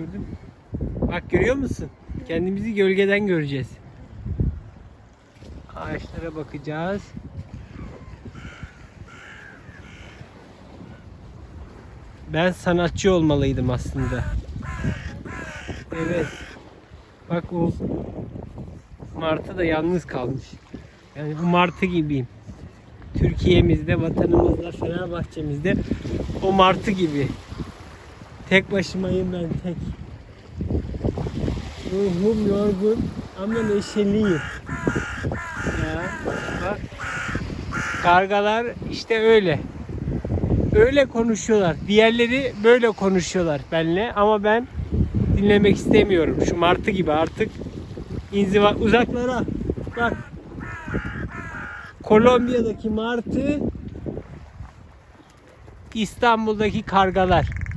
Gördün mü? Bak görüyor musun? Kendimizi gölgeden göreceğiz. Ağaçlara bakacağız. Ben sanatçı olmalıydım aslında. Evet. Bak o martı da yalnız kalmış. Yani bu martı gibiyim. Türkiye'mizde, vatanımızda, Fenerbahçe'mizde o martı gibi. Tek başımayım ben tek. Ruhum yorgun ama neşeliyim. Ya bak. Kargalar işte öyle. Öyle konuşuyorlar. Diğerleri böyle konuşuyorlar benimle ama ben dinlemek istemiyorum. Şu martı gibi artık inziva uzaklara. Bak. Kolombiya'daki martı İstanbul'daki kargalar.